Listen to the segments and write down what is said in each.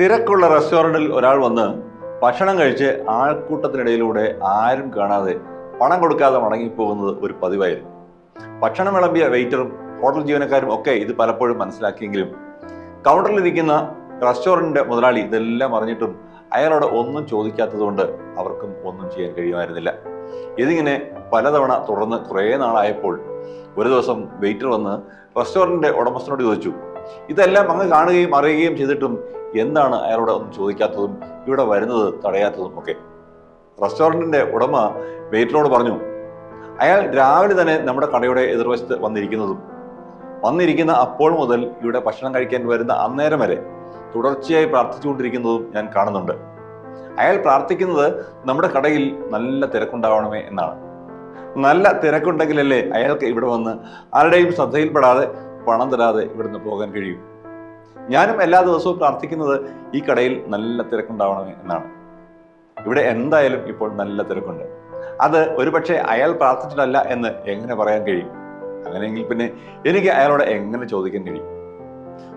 തിരക്കുള്ള റെസ്റ്റോറന്റിൽ ഒരാൾ വന്ന് ഭക്ഷണം കഴിച്ച് ആൾക്കൂട്ടത്തിനിടയിലൂടെ ആരും കാണാതെ പണം കൊടുക്കാതെ മടങ്ങിപ്പോകുന്നത് ഒരു പതിവായിരുന്നു. ഭക്ഷണം വിളമ്പിയ വെയിറ്ററും ഹോട്ടൽ ജീവനക്കാരും ഒക്കെ ഇത് പലപ്പോഴും മനസ്സിലാക്കിയെങ്കിലും കൗണ്ടറിൽ കൗണ്ടറിലിരിക്കുന്ന റെസ്റ്റോറന്റിന്റെ മുതലാളി ഇതെല്ലാം അറിഞ്ഞിട്ടും അയാളോട് ഒന്നും ചോദിക്കാത്തതുകൊണ്ട് അവർക്കും ഒന്നും ചെയ്യാൻ കഴിയുമായിരുന്നില്ല. ഇതിങ്ങനെ പലതവണ തുടർന്ന് കുറേ നാളായപ്പോൾ ഒരു ദിവസം വെയിറ്റർ വന്ന് റെസ്റ്റോറന്റിന്റെ ഉടമസ്ഥനോട് ചോദിച്ചു ഇതെല്ലാം അങ്ങ് കാണുകയും അറിയുകയും ചെയ്തിട്ടും എന്താണ് അയാളോട് ഒന്നും ചോദിക്കാത്തതും ഇവിടെ വരുന്നത് തടയാത്തതും ഒക്കെ. റെസ്റ്റോറന്റിന്റെ ഉടമ വെയിറ്ററിനോട് പറഞ്ഞു അയാൾ രാവിലെ തന്നെ നമ്മുടെ കടയുടെ എതിർവശത്ത് വന്നിരിക്കുന്നതും വന്നിരിക്കുന്ന അപ്പോൾ മുതൽ ഇവിടെ ഭക്ഷണം കഴിക്കാൻ വരുന്ന അന്നേരം വരെ തുടർച്ചയായി പ്രാർത്ഥിച്ചുകൊണ്ടിരിക്കുന്നതും ഞാൻ കാണുന്നുണ്ട്. അയാൾ പ്രാർത്ഥിക്കുന്നത് നമ്മുടെ കടയിൽ നല്ല തിരക്കുണ്ടാവണമേ എന്നാണ്. നല്ല തിരക്കുണ്ടെങ്കിലല്ലേ അയാൾക്ക് ഇവിടെ വന്ന് ആരുടെയും ശ്രദ്ധയിൽപ്പെടാതെ പണം തരാതെ ഇവിടുന്ന് പോകാൻ കഴിയും. ഞാനും എല്ലാ ദിവസവും പ്രാർത്ഥിക്കുന്നത് ഈ കടയിൽ നല്ല തിരക്കുണ്ടാവണമേ എന്നാണ്. ഇവിടെ എന്തായാലും ഇപ്പോൾ നല്ല തിരക്കുണ്ട്. അത് ഒരുപക്ഷെ അയാൾ പ്രാർത്ഥിച്ചിട്ടല്ല എന്ന് എങ്ങനെ പറയാൻ കഴിയും? അങ്ങനെയെങ്കിൽ പിന്നെ എനിക്ക് അയാളോട് എങ്ങനെ ചോദിക്കാൻ കഴിയും?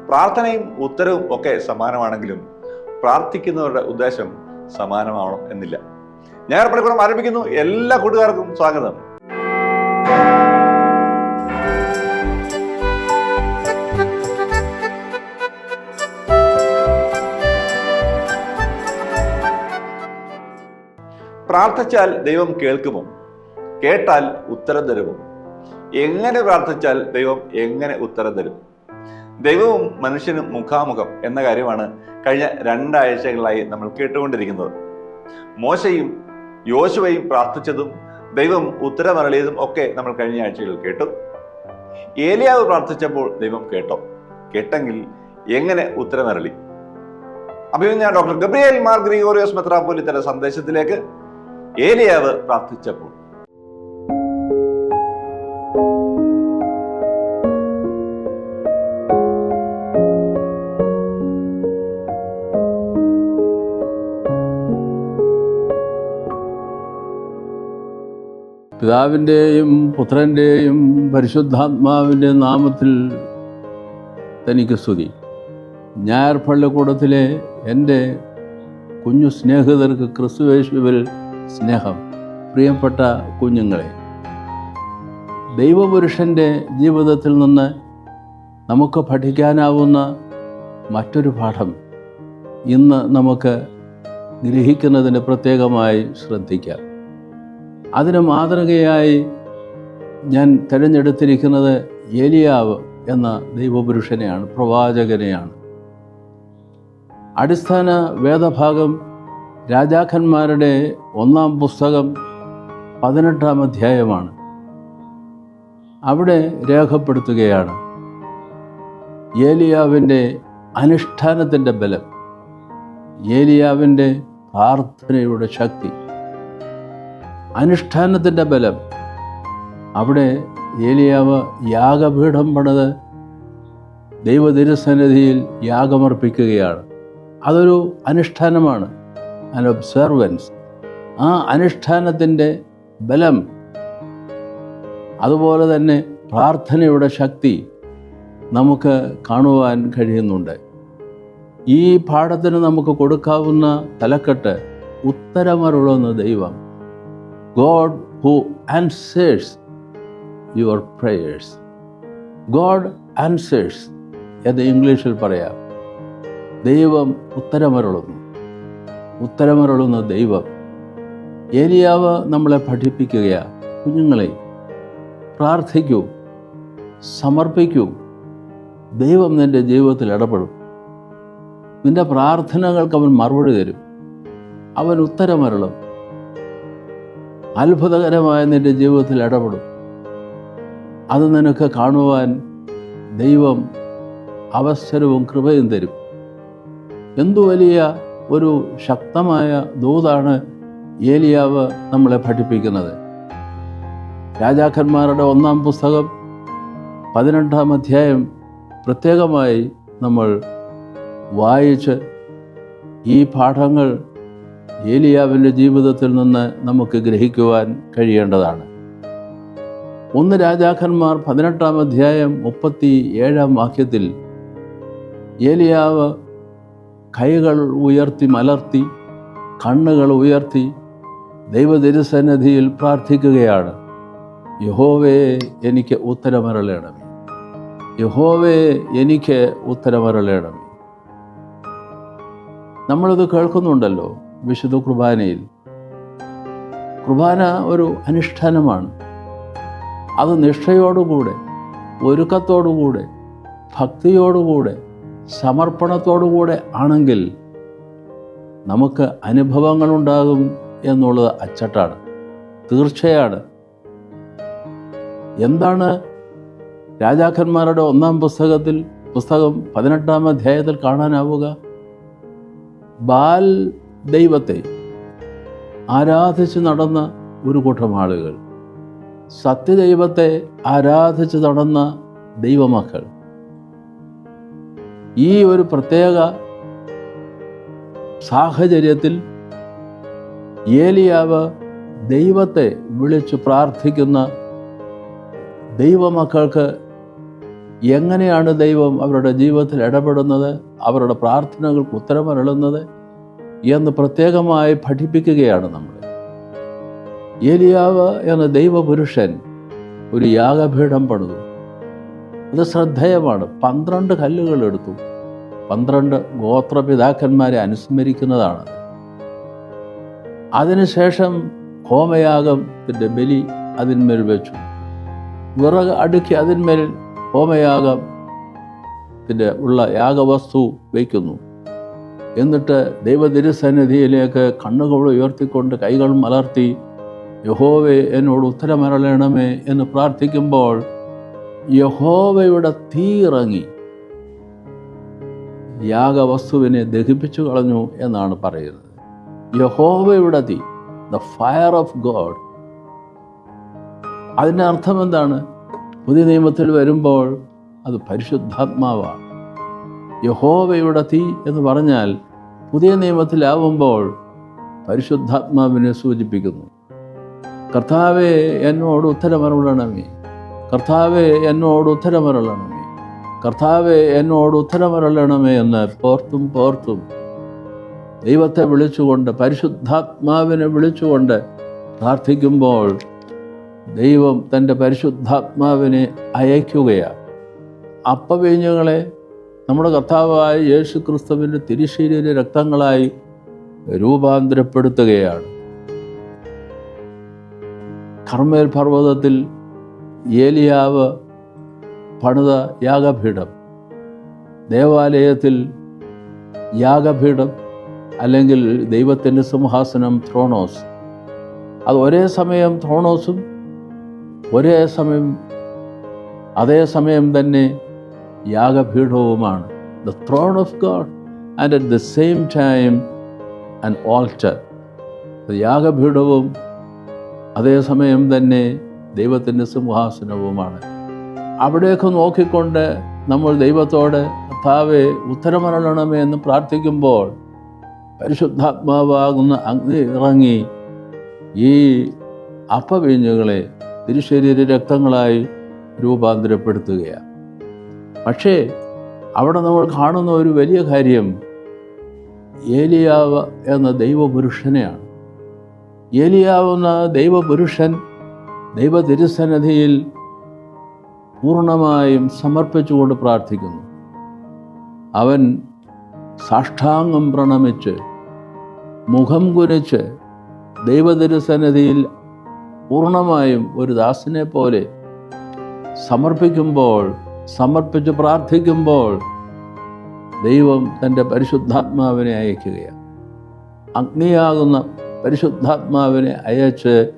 പ്രാർത്ഥനയും ഉത്തരവും ഒക്കെ സമാനമാണെങ്കിലും പ്രാർത്ഥിക്കുന്നവരുടെ ഉദ്ദേശം സമാനമാവണം എന്നില്ല. ഞാൻ പഠിക്കണം ആരംഭിക്കുന്നു. എല്ലാ കൂട്ടുകാർക്കും സ്വാഗതം. പ്രാർത്ഥിച്ചാൽ ദൈവം കേൾക്കുമോ? കേട്ടാൽ ഉത്തരം തരുമോ? എങ്ങനെ പ്രാർത്ഥിച്ചാൽ ദൈവം എങ്ങനെ ഉത്തരം തരും? ദൈവവും മനുഷ്യനും മുഖാമുഖം എന്ന കാര്യമാണ് കഴിഞ്ഞ രണ്ടാഴ്ചകളായി നമ്മൾ കേട്ടുകൊണ്ടിരിക്കുന്നത്. മോശയും യോശുവയും പ്രാർത്ഥിച്ചതും ദൈവം ഉത്തരമരളിയതും ഒക്കെ നമ്മൾ കഴിഞ്ഞ ആഴ്ചകളിൽ കേട്ടു. ഏലിയാവ് പ്രാർത്ഥിച്ചപ്പോൾ ദൈവം കേട്ടോ. കേട്ടെങ്കിൽ എങ്ങനെ ഉത്തരമരളി? ഞാൻ ഡോക്ടർ ഗബ്രിയേൽ മാർ ഗ്രിഗോറിയോസ് തന്റെ സന്ദേശത്തിലേക്ക് ഏലിയാവ് പ്രാർത്ഥിച്ചപ്പോൾ. പിതാവിന്റെയും പുത്രന്റെയും പരിശുദ്ധാത്മാവിന്റെ നാമത്തിൽ തനിക്ക് സ്തുതി. ഞായർ പള്ളിക്കൂടത്തിലെ എന്റെ കുഞ്ഞു സ്നേഹിതർക്ക് ക്രിസ്തുവേശുവിൽ സ്നേഹം പ്രിയപ്പെട്ട കുഞ്ഞുങ്ങളെ ദൈവപുരുഷന്റെ ജീവിതത്തിൽ നിന്ന് നമുക്ക് പഠിക്കാനാവുന്ന മറ്റൊരു പാഠം ഇന്ന് നമുക്ക് ഗ്രഹിക്കുന്നതിന് പ്രത്യേകമായി ശ്രദ്ധിക്കാം. അതിന് മാതൃകയായി ഞാൻ തിരഞ്ഞെടുത്തിരിക്കുന്നത് ഏലിയാവ് എന്ന ദൈവപുരുഷനെയാണ് പ്രവാചകനെയാണ്. അടിസ്ഥാന വേദഭാഗം രാജാക്കന്മാരുടെ ഒന്നാം പുസ്തകം പതിനെട്ടാം അധ്യായമാണ്. അവിടെ രേഖപ്പെടുത്തുകയാണ് ഏലിയാവിന്റെ അനുഷ്ഠാനത്തിന്റെ ബലം ഏലിയാവിന്റെ പ്രാർത്ഥനയുടെ ശക്തി. അനുഷ്ഠാനത്തിന്റെ ബലം. അവിടെ ഏലിയാവ് യാഗപീഠം പണിത് ദൈവദിനസന്നിധിയിൽ യാഗമർപ്പിക്കുകയാണ്. അതൊരു അനുഷ്ഠാനമാണ് അൻ ഒബ്സർവൻസ് ആ അനുഷ്ഠാനത്തിന്റെ ബലം അതുപോലെ തന്നെ പ്രാർത്ഥനയുടെ ശക്തി നമുക്ക് കാണുവാൻ കഴിയുന്നുണ്ട്. ഈ പാഠത്തിന് നമുക്ക് കൊടുക്കാവുന്ന തലക്കെട്ട് ഉത്തരമരുളുന്ന ദൈവം. God who answers your prayers God answers എന്ന് ഇംഗ്ലീഷിൽ പറയാം. ദൈവം ഉത്തരമരുളുന്നു. ഉത്തരമരുളുന്ന ദൈവം. ഏലിയാവ് നമ്മളെ പഠിപ്പിക്കുകയാണ് കുഞ്ഞുങ്ങളെ പ്രാർത്ഥിക്കൂ സമർപ്പിക്കൂ. ദൈവം നിന്റെ ജീവിതത്തിൽ ഇടപെടും. നിന്റെ പ്രാർത്ഥനകൾക്ക് അവൻ മറുപടി തരും. അവൻ ഉത്തരമരളും. അത്ഭുതകരമായ നിന്റെ ജീവിതത്തിൽ ഇടപെടും. അത് നിനക്ക് കാണുവാൻ ദൈവം അവസരവും കൃപയും തരും. എന്തു വലിയ ഒരു ശക്തമായ ദൂതാണ് ഏലിയാവ് നമ്മളെ പഠിപ്പിക്കുന്നത്. രാജാക്കന്മാരുടെ ഒന്നാം പുസ്തകം പതിനെട്ടാം അധ്യായം പ്രത്യേകമായി നമ്മൾ വായിച്ച് ഈ പാഠങ്ങൾ ഏലിയാവിന്റെ ജീവിതത്തിൽ നിന്ന് നമുക്ക് ഗ്രഹിക്കുവാൻ കഴിയേണ്ടതാണ്. ഒന്ന് രാജാക്കന്മാർ പതിനെട്ടാം അധ്യായം മുപ്പത്തി ഏഴാം വാക്യത്തിൽ ഏലിയാവ് കൈകൾ ഉയർത്തി മലർത്തി കണ്ണുകൾ ഉയർത്തി ദൈവതിരുസന്നിധിയിൽ പ്രാർത്ഥിക്കുകയാണ്. യഹോവേ എനിക്ക് ഉത്തരമരളേണമേ. യഹോവേ എനിക്ക് ഉത്തരമരളേണമേ. നമ്മളത് കേൾക്കുന്നുണ്ടല്ലോ വിശുദ്ധ കുർബാനയിൽ. കുർബാന ഒരു അനുഷ്ഠാനമാണ്. അത് നിഷ്ഠയോടുകൂടെ ഒരുക്കത്തോടുകൂടെ ഭക്തിയോടുകൂടെ സമർപ്പണത്തോടുകൂടെ ആണെങ്കിൽ നമുക്ക് അനുഭവങ്ങളുണ്ടാകും എന്നുള്ളത് അച്ചട്ടാണ്. തീർച്ചയാണ്. എന്താണ് രാജാക്കന്മാരുടെ ഒന്നാം പുസ്തകത്തിൽ പുസ്തകം പതിനെട്ടാം അധ്യായത്തിൽ കാണാനാവുക? ബാൽ ദൈവത്തെ ആരാധിച്ച് നടന്ന ഒരു കൂട്ടം ആളുകൾ സത്യദൈവത്തെ ആരാധിച്ച് നടന്ന ദൈവമക്കൾ. ഈ ഒരു പ്രത്യേക സാഹചര്യത്തിൽ ഏലിയാവ് ദൈവത്തെ വിളിച്ചു പ്രാർത്ഥിക്കുന്ന ദൈവമക്കൾക്ക് എങ്ങനെയാണ് ദൈവം അവരുടെ ജീവിതത്തിൽ ഇടപെടുന്നത് അവരുടെ പ്രാർത്ഥനകൾക്ക് ഉത്തരമരളുന്നത് എന്ന് പ്രത്യേകമായി പഠിപ്പിക്കുകയാണ് നമ്മൾ. ഏലിയാവ് എന്ന ദൈവപുരുഷൻ ഒരു യാഗപീഠം പണിതു. അത് ശ്രദ്ധേയമാണ്. പന്ത്രണ്ട് കല്ലുകൾ എടുത്തു. പന്ത്രണ്ട് ഗോത്രപിതാക്കന്മാരെ അനുസ്മരിക്കുന്നതാണ്. അതിനുശേഷം ഹോമയാഗത്തിന്റെ ബലി അതിന്മേൽ വെച്ചു. വിറക് അടുക്കി അതിന്മേൽ ഹോമയാഗത്തിന്റെ ഉള്ള യാഗവസ്തു വയ്ക്കുന്നു. എന്നിട്ട് ദൈവതിരുസന്നിധിയിലേക്ക് കണ്ണുകൾ ഉയർത്തിക്കൊണ്ട് കൈകൾ മലർത്തി യഹോവെ എന്നോട് ഉത്തരമരളണമേ എന്ന് പ്രാർത്ഥിക്കുമ്പോൾ യഹോവയുടെ തീ ഇറങ്ങി യാഗവസ്തുവിനെ ദഹിപ്പിച്ചു കളഞ്ഞു എന്നാണ് പറയുന്നത്. യഹോവയുടെ തീ ദ ഫയർ ഓഫ് ഗോഡ് അതിന്റെ അർത്ഥം എന്താണ്? പുതിയ നിയമത്തിൽ വരുമ്പോൾ അത് പരിശുദ്ധാത്മാവാണ്. യഹോവയുടെ തീ എന്ന് പറഞ്ഞാൽ പുതിയ നിയമത്തിലാവുമ്പോൾ പരിശുദ്ധാത്മാവിനെ സൂചിപ്പിക്കുന്നു. കർത്താവെ എന്നോട് ഉത്തരമരുളണമേ. കർത്താവെ എന്നോട് ഉത്തരമരുളണമേ. കർത്താവെ എന്നോട് ഉത്തരമരുളണമേ എന്ന് പോർത്തും പോർത്തും ദൈവത്തെ വിളിച്ചുകൊണ്ട് പരിശുദ്ധാത്മാവിനെ വിളിച്ചുകൊണ്ട് പ്രാർത്ഥിക്കുമ്പോൾ ദൈവം തന്റെ പരിശുദ്ധാത്മാവിനെ അയക്കുകയാണ്. അപ്പവീഞ്ഞുങ്ങളെ നമ്മുടെ കർത്താവായ യേശു ക്രിസ്തുവിന്റെ തിരിശീലിന്റെ രക്തങ്ങളായി രൂപാന്തരപ്പെടുത്തുകയാണ്. കർമ്മേൽ പർവതത്തിൽ ഏലിയാവ് പണിത യാഗപീഠം ദേവാലയത്തിൽ യാഗപീഠം അല്ലെങ്കിൽ ദൈവത്തിന്റെ സിംഹാസനം ത്രോണോസ്. അത് ഒരേ സമയം ത്രോണോസും ഒരേ സമയം അതേ സമയം തന്നെ യാഗപീഠവുമാണ്. The throne of God and at the same time an altar യാഗപീഠവും അതേസമയം തന്നെ ദൈവത്തിന്റെ സിംഹാസനവുമാണ്. അവിടേക്ക് നോക്കിക്കൊണ്ട് നമ്മൾ ദൈവത്തോട് കർത്താവെ ഉത്തരമരണമേ എന്ന് പ്രാർത്ഥിക്കുമ്പോൾ പരിശുദ്ധാത്മാവാകുന്ന അഗ്നി ഇറങ്ങി ഈ അപ്പവീഞ്ഞുകളെ തിരുശരീര രക്തങ്ങളായി രൂപാന്തരപ്പെടുത്തുകയാണ്. പക്ഷേ അവിടെ നമ്മൾ കാണുന്ന ഒരു വലിയ കാര്യം ഏലിയാവ് എന്ന ദൈവപുരുഷനെയാണ്. ഏലിയാവ് എന്ന ദൈവപുരുഷൻ ദൈവ തിരുസന്നിധിയിൽ പൂർണമായും സമർപ്പിച്ചുകൊണ്ട് പ്രാർത്ഥിക്കുന്നു. അവൻ സാഷ്ടാംഗം പ്രണമിച്ച് മുഖം കുനിച്ച് ദൈവതിരുസന്നിധിയിൽ പൂർണമായും ഒരു ദാസിനെ പോലെ സമർപ്പിക്കുമ്പോൾ സമർപ്പിച്ച് പ്രാർത്ഥിക്കുമ്പോൾ ദൈവം തന്റെ പരിശുദ്ധാത്മാവിനെ അയക്കുകയാണ്. അഗ്നിയാകുന്ന പരിശുദ്ധാത്മാവിനെ അയച്ച്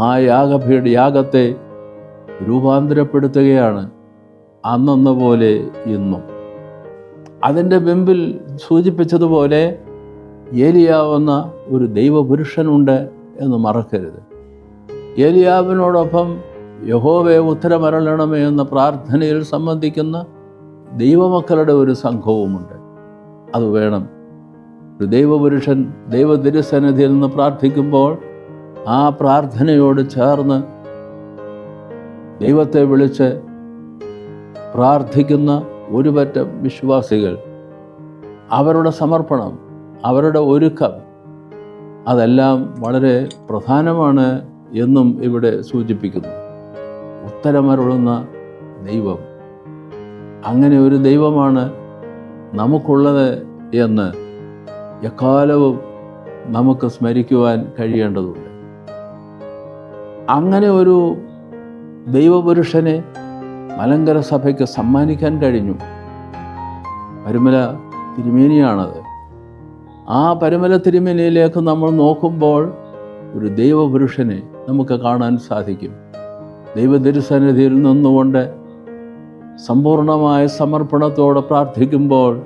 ആ യാഗഭീഡ് യാഗത്തെ രൂപാന്തരപ്പെടുത്തുകയാണ് അന്നെന്ന പോലെ ഇന്നും. അതിന്റെ മുമ്പിൽ സൂചിപ്പിച്ചതുപോലെ ഏലിയാവുന്ന ഒരു ദൈവപുരുഷനുണ്ട് എന്ന് മറക്കരുത്. ഏലിയാവിനോടൊപ്പം യഹോവയെ ഉത്തരമരളണമേ എന്ന പ്രാർത്ഥനയിൽ സംബന്ധിക്കുന്ന ദൈവമക്കളുടെ ഒരു സംഘവുമുണ്ട്. അത് വേണം. ഒരു ദൈവപുരുഷൻ ദൈവ തിരുസന്നിധിയിൽ നിന്ന് പ്രാർത്ഥിക്കുമ്പോൾ ആ പ്രാർത്ഥനയോട് ചേർന്ന് ദൈവത്തെ വിളിച്ച് പ്രാർത്ഥിക്കുന്ന ഒരുപറ്റം വിശ്വാസികൾ അവരുടെ സമർപ്പണം അവരുടെ ഒരുക്കം അതെല്ലാം വളരെ പ്രധാനമാണ് എന്നും ഇവിടെ സൂചിപ്പിക്കുന്നു. ഉത്തരമരുളുന്ന ദൈവം. അങ്ങനെ ഒരു ദൈവമാണ് നമുക്കുള്ളത് എന്ന് എക്കാലവും നമുക്ക് സ്മരിക്കുവാൻ കഴിയേണ്ടതുണ്ട്. അങ്ങനെ ഒരു ദൈവപുരുഷനെ മലങ്കര സഭയ്ക്ക് സമ്മാനിക്കാൻ കഴിഞ്ഞു. പരുമല തിരുമേനിയാണത്. ആ പരമല തിരുമേനിയിലേക്ക് നമ്മൾ നോക്കുമ്പോൾ ഒരു ദൈവപുരുഷനെ നമുക്ക് കാണാൻ സാധിക്കും. ദൈവതിരുസന്നിധിയിൽ നിന്നുകൊണ്ട് സമ്പൂർണമായ സമർപ്പണത്തോടെ പ്രാർത്ഥിക്കുമ്പോൾ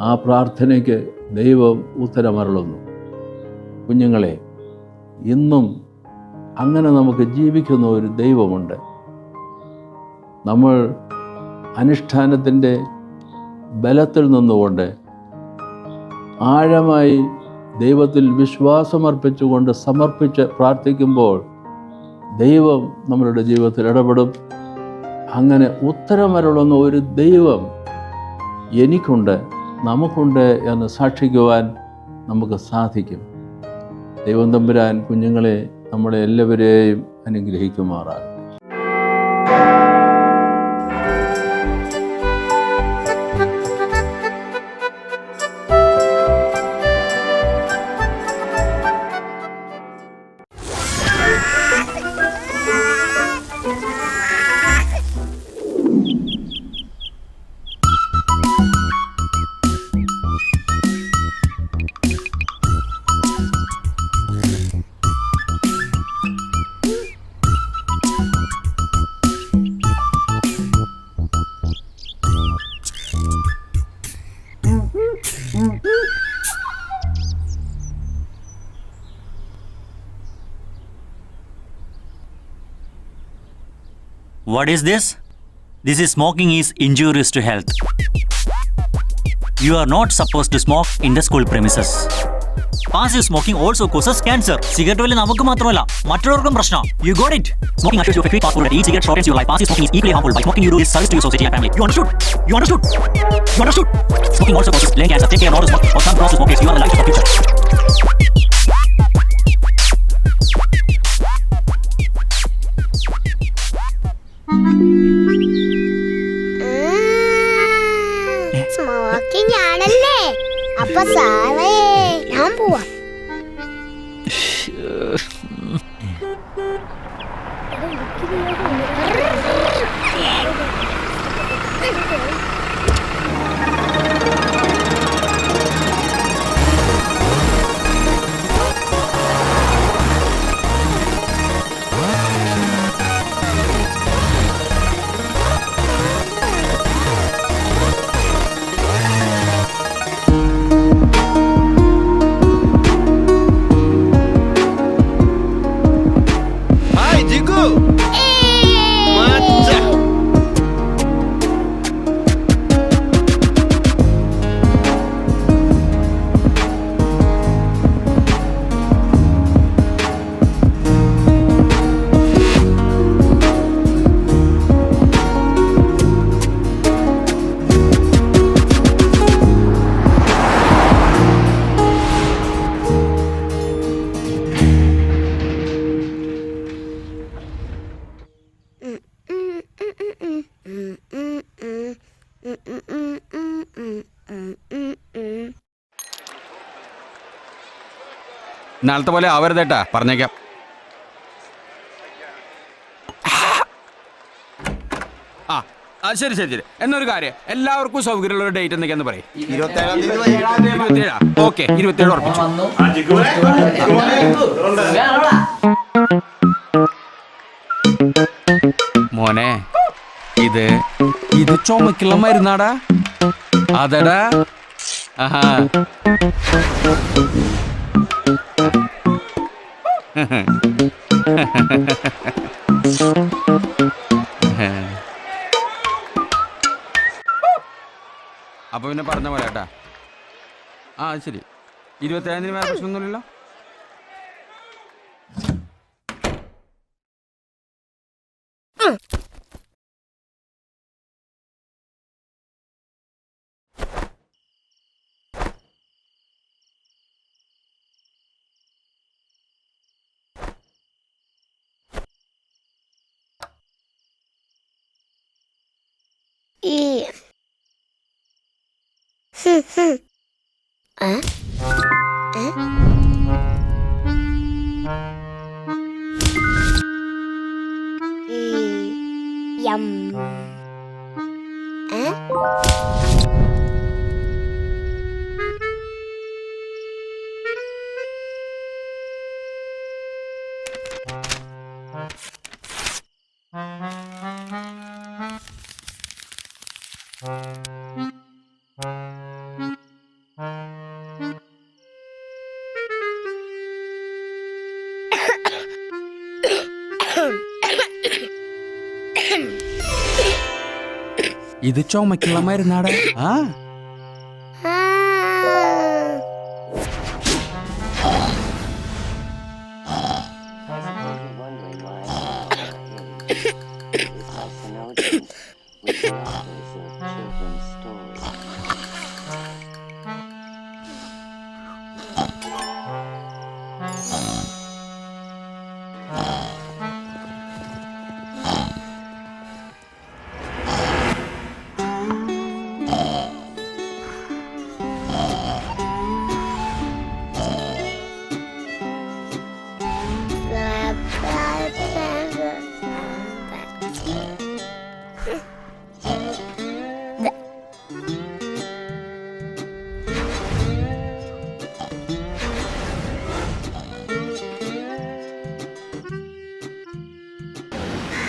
ആ പ്രാർത്ഥനയ്ക്ക് ദൈവം ഉത്തരമരളുന്നു. കുഞ്ഞുങ്ങളെ ഇന്നും അങ്ങനെ നമുക്ക് ജീവിക്കുന്ന ഒരു ദൈവമുണ്ട്. നമ്മൾ അനുഷ്ഠാനത്തിന്റെ ബലത്തിൽ നിന്നുകൊണ്ട് ആഴമായി ദൈവത്തിൽ വിശ്വാസമർപ്പിച്ചുകൊണ്ട് സമർപ്പിച്ച് പ്രാർത്ഥിക്കുമ്പോൾ ദൈവം നമ്മളുടെ ജീവിതത്തിൽ ഇടപെടും. അങ്ങനെ ഉത്തരമരുളുന്ന ഒരു ദൈവം എനിക്കുണ്ട് നമുക്കുണ്ട് എന്ന് സാക്ഷിക്കുവാൻ നമുക്ക് സാധിക്കും. ദൈവം തമ്പുരാൻ കുഞ്ഞുങ്ങളെ നമ്മളെ എല്ലാവരെയും അനുഗ്രഹിക്കുമാറാകും What is this? This is smoking is injurious to health. You are not supposed to smoke in the school premises. Passive smoking also causes cancer. Cigarette വലി നമുക്ക് മാത്രമല്ല മറ്റുള്ളവർക്കും പ്രശ്നം you got it smoking assures you of a quick fast food that each cigarette shortens your life. Passive smoking is equally harmful. By smoking, you do disservice to your society and family. You understood? You understood? You understood? Smoking also causes lung cancer. Take care not to smoke. For some process smokers, you are the അപ്പൊ സാറേ ഞാൻ പോവാ Hai നാളത്തെ പോലെ ആവരുതേട്ടാ പറഞ്ഞേക്കാം. ആ ആ ശരി ശരി ശരി. എന്നൊരു കാര്യം എല്ലാവർക്കും സൗകര്യമുള്ള ഒരു ഡേറ്റ് എന്തൊക്കെയാന്ന് പറയും. ഓക്കെ ഇരുപത്തേഴ് ഉറപ്പിച്ചു. മോനെ ഇത് ഇത് ചുമക്കുള്ള മരുന്നാടാ. അതടാ. ആഹാ. അപ്പൊ പിന്നെ പറഞ്ഞ പോലെ കേട്ടാ ആ ശരി. ഇരുപത്തേഴാം വേറെ പ്രശ്നമൊന്നുമില്ലല്ലോ? ഇത് ചുമക്കുള്ളമായിരുന്നാടാ ആ children's story.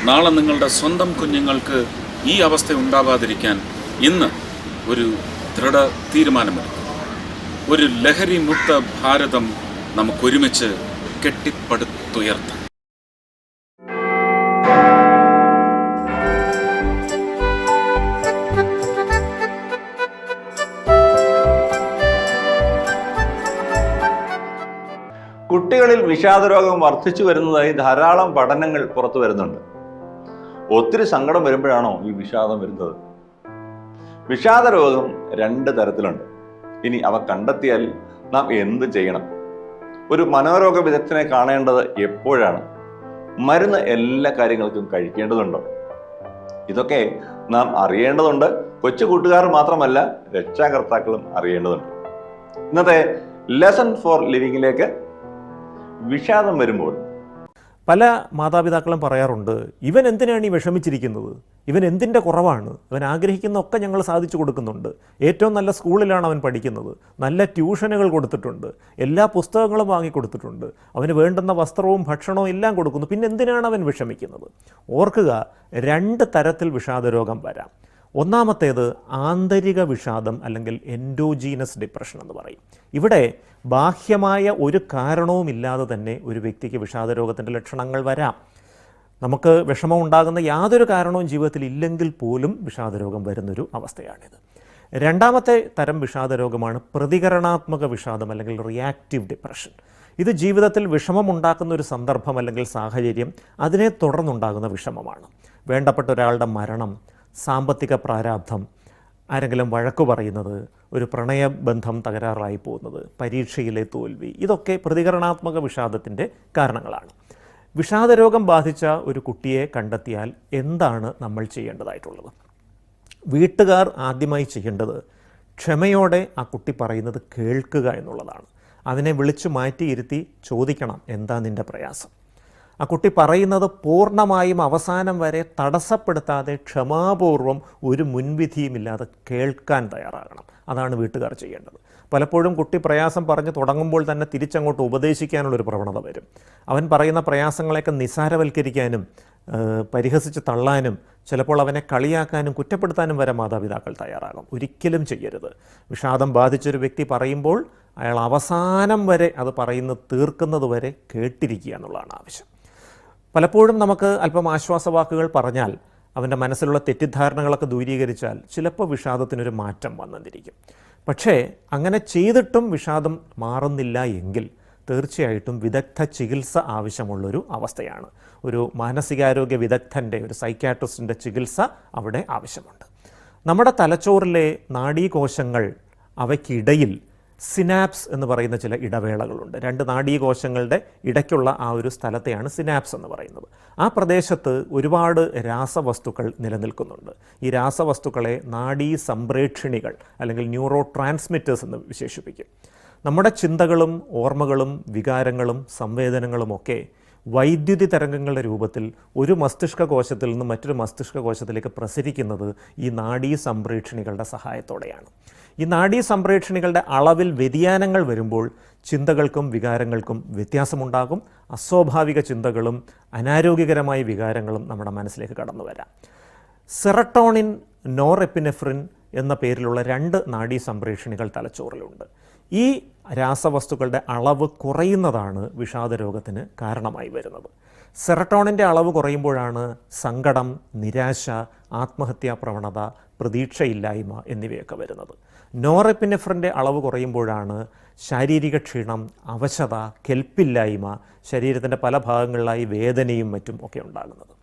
നാളെ നിങ്ങളുടെ സ്വന്തം കുഞ്ഞുങ്ങൾക്ക് ഈ അവസ്ഥ ഉണ്ടാവാതിരിക്കാൻ ഇന്ന് ഒരു ദൃഢ തീരുമാനമെടുക്കും. ഒരു ലഹരി മുക്ത ഭാരതം നമുക്കൊരുമിച്ച് കെട്ടിപ്പടുത്തുയർത്താം. കുട്ടികളിൽ വിഷാദരോഗം വർദ്ധിച്ചു വരുന്നതായി ധാരാളം പഠനങ്ങൾ പുറത്തു വരുന്നുണ്ട്. ഒത്തിരി സങ്കടം വരുമ്പോഴാണോ ഈ വിഷാദം വരുന്നത്? വിഷാദ രോഗം രണ്ട് തരത്തിലുണ്ട്. ഇനി അവ കണ്ടെത്തിയാൽ നാം എന്ത് ചെയ്യണം? ഒരു മനോരോഗ വിദഗ്ധനെ കാണേണ്ടത് എപ്പോഴാണ്? മരുന്ന് എല്ലാ കാര്യങ്ങൾക്കും കഴിക്കേണ്ടതുണ്ടോ? ഇതൊക്കെ നാം അറിയേണ്ടതുണ്ട്. കൊച്ചു കൂട്ടുകാർ മാത്രമല്ല രക്ഷാകർത്താക്കളും അറിയേണ്ടതുണ്ട്. ഇന്നത്തെ ലെസൺ ഫോർ ലിവിങ്ങിലേക്ക് വിഷാദം വരുമ്പോൾ പല മാതാപിതാക്കളും പറയാറുണ്ട് ഇവൻ എന്തിനാണ് ഈ വിഷമിച്ചിരിക്കുന്നത്? ഇവൻ എന്തിന്റെ കുറവാണ്? ഇവൻ ആഗ്രഹിക്കുന്ന ഒക്കെ ഞങ്ങൾ സാധിച്ചു കൊടുക്കുന്നുണ്ട്. ഏറ്റവും നല്ല സ്കൂളിലാണ് അവൻ പഠിക്കുന്നത്. നല്ല ട്യൂഷനുകൾ കൊടുത്തിട്ടുണ്ട്. എല്ലാ പുസ്തകങ്ങളും വാങ്ങിക്കൊടുത്തിട്ടുണ്ട്. അവന് വേണ്ടുന്ന വസ്ത്രവും ഭക്ഷണവും എല്ലാം കൊടുക്കുന്നു. പിന്നെ എന്തിനാണ് അവൻ വിഷമിക്കുന്നത്? ഓർക്കുക രണ്ട് തരത്തിൽ വിഷാദരോഗം വരാം. ഒന്നാമത്തേത് ആന്തരിക വിഷാദം അല്ലെങ്കിൽ എൻഡോജീനസ് ഡിപ്രഷൻ എന്ന് പറയും. ഇവിടെ ബാഹ്യമായ ഒരു കാരണവുമില്ലാതെ തന്നെ ഒരു വ്യക്തിക്ക് വിഷാദരോഗത്തിന്റെ ലക്ഷണങ്ങൾ വരാം. നമുക്ക് വിഷമം ഉണ്ടാകുന്ന യാതൊരു കാരണവും ജീവിതത്തിൽ ഇല്ലെങ്കിൽ പോലും വിഷാദരോഗം വരുന്നൊരു അവസ്ഥയാണിത്. രണ്ടാമത്തെ തരം വിഷാദരോഗമാണ് പ്രതികരണാത്മക വിഷാദം അല്ലെങ്കിൽ റിയാക്റ്റീവ് ഡിപ്രഷൻ ഇത് ജീവിതത്തിൽ വിഷമമുണ്ടാക്കുന്ന ഒരു സന്ദർഭം അല്ലെങ്കിൽ സാഹചര്യം അതിനെ തുടർന്നുണ്ടാകുന്ന വിഷമമാണ്. വേണ്ടപ്പെട്ട ഒരാളുടെ മരണം സാമ്പത്തിക പ്രാരാബ്ധം ആരെങ്കിലും വഴക്കു പറയുന്നത് ഒരു പ്രണയബന്ധം തകരാറായി പോകുന്നത് പരീക്ഷയിലെ തോൽവി ഇതൊക്കെ പ്രതികരണാത്മക വിഷാദത്തിന്റെ കാരണങ്ങളാണ്. വിഷാദരോഗം ബാധിച്ച ഒരു കുട്ടിയെ കണ്ടെത്തിയാൽ എന്താണ് നമ്മൾ ചെയ്യേണ്ടതായിട്ടുള്ളത്? വീട്ടുകാർ ആദ്യമായി ചെയ്യേണ്ടത് ക്ഷമയോടെ ആ കുട്ടി പറയുന്നത് കേൾക്കുക എന്നുള്ളതാണ്. അതിനെ വിളിച്ചു മാറ്റിയിരുത്തി ചോദിക്കണം എന്താ നിന്റെ പ്രയാസം? ആ കുട്ടി പറയുന്നത് പൂർണമായും അവസാനം വരെ തടസ്സപ്പെടുത്താതെ ക്ഷമാപൂർവം ഒരു മുൻവിധിയുമില്ലാതെ കേൾക്കാൻ തയ്യാറാകണം. അതാണ് വീട്ടുകാർ ചെയ്യേണ്ടത്. പലപ്പോഴും കുട്ടി പ്രയാസം പറഞ്ഞ് തുടങ്ങുമ്പോൾ തന്നെ തിരിച്ചങ്ങോട്ട് ഉപദേശിക്കാനുള്ളൊരു പ്രവണത വരും. അവൻ പറയുന്ന പ്രയാസങ്ങളെയൊക്കെ നിസാരവൽക്കരിക്കാനും പരിഹസിച്ച് തള്ളാനും ചിലപ്പോൾ അവനെ കളിയാക്കാനും കുറ്റപ്പെടുത്താനും വരെ മാതാപിതാക്കൾ തയ്യാറാകും. ഒരിക്കലും ചെയ്യരുത്. വിഷാദം ബാധിച്ചൊരു വ്യക്തി പറയുമ്പോൾ അയാൾ അവസാനം വരെ അത് പറയുന്നത് തീർക്കുന്നത് വരെ കേട്ടിരിക്കുക എന്നുള്ളതാണ് ആവശ്യം. പലപ്പോഴും നമുക്ക് അല്പം ആശ്വാസവാക്കുകൾ പറഞ്ഞാൽ അവന്റെ മനസ്സിലുള്ള തെറ്റിദ്ധാരണകളൊക്കെ ദൂരീകരിച്ചാൽ ചിലപ്പോൾ വിഷാദത്തിനൊരു മാറ്റം വന്നെന്നിരിക്കും. പക്ഷേ അങ്ങനെ ചെയ്തിട്ടും വിഷാദം മാറുന്നില്ല എങ്കിൽ തീർച്ചയായിട്ടും വിദഗ്ധ ചികിത്സ ആവശ്യമുള്ളൊരു അവസ്ഥയാണ്. ഒരു മാനസികാരോഗ്യ വിദഗ്ധന്റെ ഒരു സൈക്യാട്രിസ്റ്റിന്റെ ചികിത്സ അവിടെ ആവശ്യമുണ്ട്. നമ്മുടെ തലച്ചോറിലെ നാഡീകോശങ്ങൾ അവയ്ക്കിടയിൽ സിനാപ്സ് എന്ന് പറയുന്ന ചില ഇടവേളകളുണ്ട്. രണ്ട് നാഡീകോശങ്ങളുടെ ഇടയ്ക്കുള്ള ആ ഒരു സ്ഥലത്തെയാണ് സിനാപ്സ് എന്ന് പറയുന്നത്. ആ പ്രദേശത്ത് ഒരുപാട് രാസവസ്തുക്കൾ നിലനിൽക്കുന്നുണ്ട്. ഈ രാസവസ്തുക്കളെ നാഡീ സംപ്രേക്ഷിണികൾ അല്ലെങ്കിൽ ന്യൂറോ ട്രാൻസ്മിറ്റേഴ്സ് എന്ന് വിശേഷിപ്പിക്കും. നമ്മുടെ ചിന്തകളും ഓർമ്മകളും വികാരങ്ങളും സംവേദനങ്ങളുമൊക്കെ വൈദ്യുതി തരംഗങ്ങളുടെ രൂപത്തിൽ ഒരു മസ്തിഷ്ക കോശത്തിൽ നിന്ന് മറ്റൊരു മസ്തിഷ്ക കോശത്തിലേക്ക് പ്രസരിക്കുന്നത് ഈ നാഡീ സംപ്രേക്ഷണികളുടെ സഹായത്തോടെയാണ്. ഈ നാഡീ സംപ്രേക്ഷണികളുടെ അളവിൽ വ്യതിയാനങ്ങൾ വരുമ്പോൾ ചിന്തകൾക്കും വികാരങ്ങൾക്കും വ്യത്യാസമുണ്ടാകും. അസ്വാഭാവിക ചിന്തകളും അനാരോഗ്യകരമായ വികാരങ്ങളും നമ്മുടെ മനസ്സിലേക്ക് കടന്നു വരാം സെറട്ടോണിൻ നോറെപ്പിനെഫ്രിൻ എന്ന പേരിലുള്ള രണ്ട് നാഡീ സംപ്രേഷണികൾ തലച്ചോറിലുണ്ട്. ഈ രാസവസ്തുക്കളുടെ അളവ് കുറയുന്നതാണ് വിഷാദ രോഗത്തിന് കാരണമായി വരുന്നത്. സെറട്ടോണിന്റെ അളവ് കുറയുമ്പോഴാണ് സങ്കടം നിരാശ ആത്മഹത്യാ പ്രവണത പ്രതീക്ഷയില്ലായ്മ എന്നിവയൊക്കെ വരുന്നത്. നോറെപ്പിനെഫ്രിന്റെ അളവ് കുറയുമ്പോഴാണ് ശാരീരിക ക്ഷീണം അവശത കെൽപ്പില്ലായ്മ ശരീരത്തിന്റെ പല ഭാഗങ്ങളിലായി വേദനയും മറ്റും ഒക്കെ ഉണ്ടാകുന്നത്.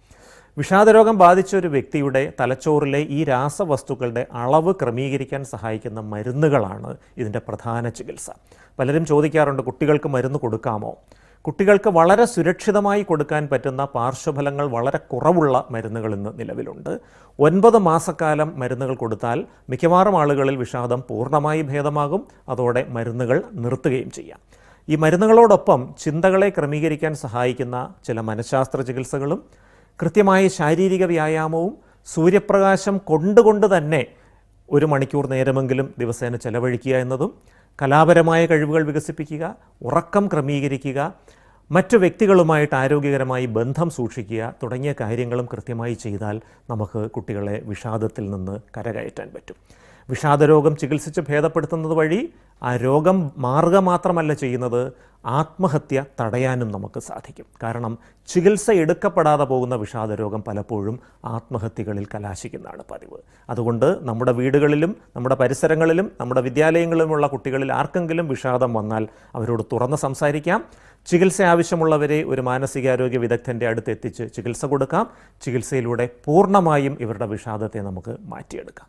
വിഷാദരോഗം ബാധിച്ച ഒരു വ്യക്തിയുടെ തലച്ചോറിലെ ഈ രാസവസ്തുക്കളുടെ അളവ് ക്രമീകരിക്കാൻ സഹായിക്കുന്ന മരുന്നുകളാണ് ഇതിന്റെ പ്രധാന ചികിത്സ. പലരും ചോദിക്കാറുണ്ട് കുട്ടികൾക്ക് മരുന്ന് കൊടുക്കാമോ? കുട്ടികൾക്ക് വളരെ സുരക്ഷിതമായി കൊടുക്കാൻ പറ്റുന്ന പാർശ്വഫലങ്ങൾ വളരെ കുറവുള്ള മരുന്നുകൾ ഇന്ന് നിലവിലുണ്ട്. ഒൻപത് മാസക്കാലം മരുന്നുകൾ കൊടുത്താൽ മിക്കവാറും ആളുകളിൽ വിഷാദം പൂർണമായി ഭേദമാകും. അതോടെ മരുന്നുകൾ നിർത്തുകയും ചെയ്യാം. ഈ മരുന്നുകളോടൊപ്പം ചിന്തകളെ ക്രമീകരിക്കാൻ സഹായിക്കുന്ന ചില മനഃശാസ്ത്ര ചികിത്സകളും കൃത്യമായ ശാരീരിക വ്യായാമവും സൂര്യപ്രകാശം കൊണ്ടുകൊണ്ട് തന്നെ ഒരു മണിക്കൂർ നേരമെങ്കിലും ദിവസേന ചെലവഴിക്കുക എന്നതും കലാപരമായ കഴിവുകൾ വികസിപ്പിക്കുക ഉറക്കം ക്രമീകരിക്കുക മറ്റു വ്യക്തികളുമായിട്ട് ആരോഗ്യകരമായി ബന്ധം സൂക്ഷിക്കുക തുടങ്ങിയ കാര്യങ്ങളും കൃത്യമായി ചെയ്താൽ നമുക്ക് കുട്ടികളെ വിഷാദത്തിൽ നിന്ന് കരകയറ്റാൻ പറ്റും. വിഷാദരോഗം ചികിത്സിച്ച് ഭേദപ്പെടുത്തുന്നത് വഴി ആ രോഗം മാറുക മാത്രമല്ല ചെയ്യുന്നത് ആത്മഹത്യ തടയാനും നമുക്ക് സാധിക്കും. കാരണം ചികിത്സ എടുക്കപ്പെടാതെ പോകുന്ന വിഷാദരോഗം പലപ്പോഴും ആത്മഹത്യകളിൽ കലാശിക്കുന്നതാണ് പതിവ്. അതുകൊണ്ട് നമ്മുടെ വീടുകളിലും നമ്മുടെ പരിസരങ്ങളിലും നമ്മുടെ വിദ്യാലയങ്ങളിലുമുള്ള കുട്ടികളിൽ ആർക്കെങ്കിലും വിഷാദം വന്നാൽ അവരോട് തുറന്ന് സംസാരിക്കാം. ചികിത്സ ആവശ്യമുള്ളവരെ ഒരു മാനസികാരോഗ്യ വിദഗ്ധന്റെ അടുത്ത് എത്തിച്ച് ചികിത്സ കൊടുക്കാം. ചികിത്സയിലൂടെ പൂർണമായും ഇവരുടെ വിഷാദത്തെ നമുക്ക് മാറ്റിയെടുക്കാം.